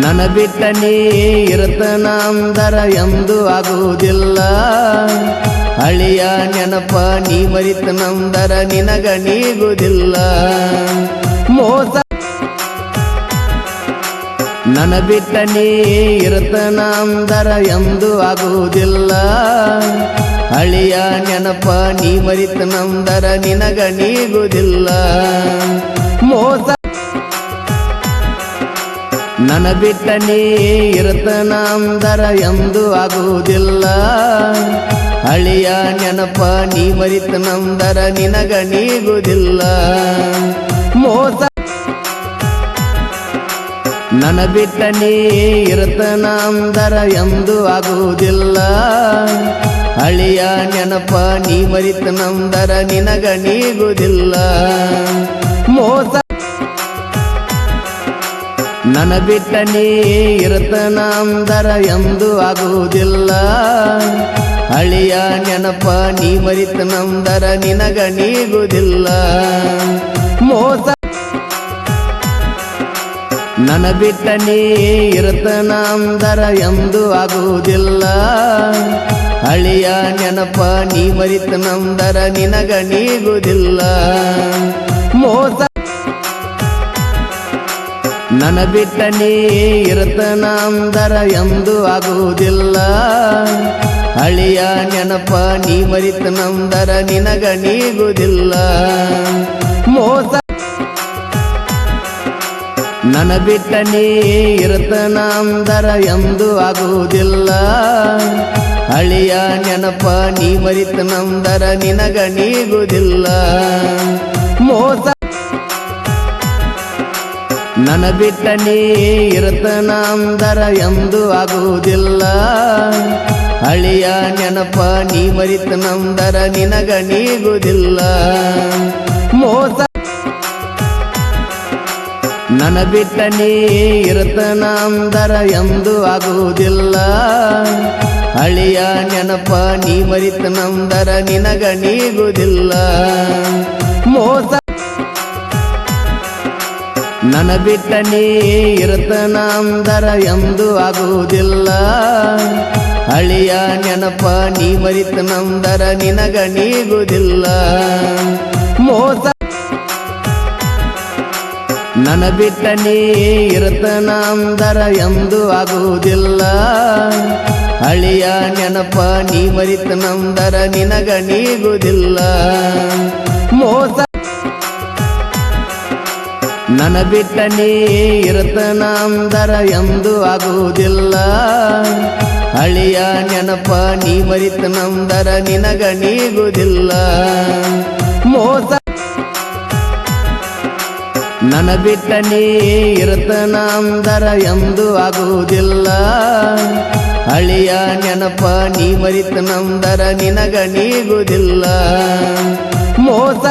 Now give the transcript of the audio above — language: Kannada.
ನನ ಬಿಟ್ಟ ನೀ ಇರತನಂದರ ಎಂದು ಆಗುವುದಿಲ್ಲ. ಅಳಿಯ ನೆನಪ ನೀ ಮರಿತನಂದರ ನಿನಗ ನೀಗುವುದಿಲ್ಲ. ಮೋಸ ನನ ಬಿಟ್ಟ ನೀ ಇರತನಂದರ ಎಂದು ಆಗುವುದಿಲ್ಲ. ಅಳಿಯ ನೆನಪ ನೀ ಮರಿತನಂದರ ನಿನಗ ನೀಗುವುದಿಲ್ಲ. ಮೋಸ ನನ ಬಿಟ್ಟ ನೀ ಇರತನಂದರ ಎಂದು ಆಗುವುದಿಲ್ಲ. ಅಳಿಯ ನೆನಪ ನೀ ಮರಿತನಂದರ ನಿನಗ ನೀಗುವುದಿಲ್ಲ. ಮೋಸ ನನ ಬಿಟ್ಟ ನೀ ಇರತನಂದರ ಎಂದು ಆಗುವುದಿಲ್ಲ. ಅಳಿಯ ನೆನಪ ನೀ ಮರಿತನಂದರ ನಿನಗ ನೀಗುವುದಿಲ್ಲ. ನನ ಬಿಟ್ಟ ನೀ ಇರತನಂದರ ಎಂದು ಆಗುವುದಿಲ್ಲ. ಅಳಿಯ ನೆನಪ ನೀ ಮರಿತನಂದರ ನಿನಗ ನೀಗುವುದಿಲ್ಲ. ಮೋಸ ನನ ಬಿಟ್ಟ ನೀ ಇರತನಂದರ ಎಂದು ಆಗುವುದಿಲ್ಲ. ಅಳಿಯ ನೆನಪ ನೀ ಮರಿತನಂದರ ನಿನಗ ನೀಗುವುದಿಲ್ಲ. ಮೋಸ ನನ ಬಿಟ್ಟ ನೀ ಇರತನಂದರ ಎಂದು ಆಗುವುದಿಲ್ಲ. ಅಳಿಯ ನೆನಪ ನೀ ಮರಿತನಂದರ ನಿನಗ ನೀಗುವುದಿಲ್ಲ. ಮೋಸ ನನ ಬಿಟ್ಟ ನೀ ಇರತನಂದರ ಎಂದು ಆಗುವುದಿಲ್ಲ. ಅಳಿಯ ನೆನಪ ನೀ ಮರಿತನಂದರ ನಿನಗ ನೀಗುವುದಿಲ್ಲ. ನನ ಬಿಟ್ಟ ನೀ ಎಂದು ಆಗುವುದಿಲ್ಲ. ಅಳಿಯ ನೆನಪ ನೀ ಮರಿತನಂದರ ನಿನಗ ನೀಗುವುದಿಲ್ಲ. ಮೋಸ ನನ ಬಿಟ್ಟ ನೀ ಎಂದು ಆಗುವುದಿಲ್ಲ. ಅಳಿಯ ನೆನಪ ನೀ ಮರಿತನಂದರ ನಿನಗ ನೀಗುವುದಿಲ್ಲ. ಮೋಸ ನನ ಬಿಟ್ಟ ನೀ ಇರತನಂದರ ಎಂದು ಆಗುವುದಿಲ್ಲ. ಅಳಿಯ ನೆನಪ ನೀ ಮರಿತ ನಂದರ ನಿನಗ ನೀಗುವುದಿಲ್ಲ. ಮೋಸ ನನ ಬಿಟ್ಟ ನೀ ಇರತನಂದರ ಎಂದು ಆಗುವುದಿಲ್ಲ. ಅಳಿಯ ನೆನಪ ನೀ ಮರಿತ ನಂದರ ನಿನಗ ನೀಗುವುದಿಲ್ಲ. ಮೋಸ ನನ ಬಿಟ್ಟ ನೀ ಇರತನಂದರ ಎಂದು ಆಗುವುದಿಲ್ಲ. ಅಳಿಯ ನೆನಪ ನೀ ಮರಿತನಂದರ ನಿನಗ ನೀಗುವುದಿಲ್ಲ. ಮೋಸ ನನ ಬಿಟ್ಟ ನೀ ಇರತನಂದರ ಎಂದು ಆಗುವುದಿಲ್ಲ. ಅಳಿಯ ನೆನಪ ನೀ ಮರಿತನಂದರ ನಿನಗ ನೀಗುವುದಿಲ್ಲ. ಮೋಸ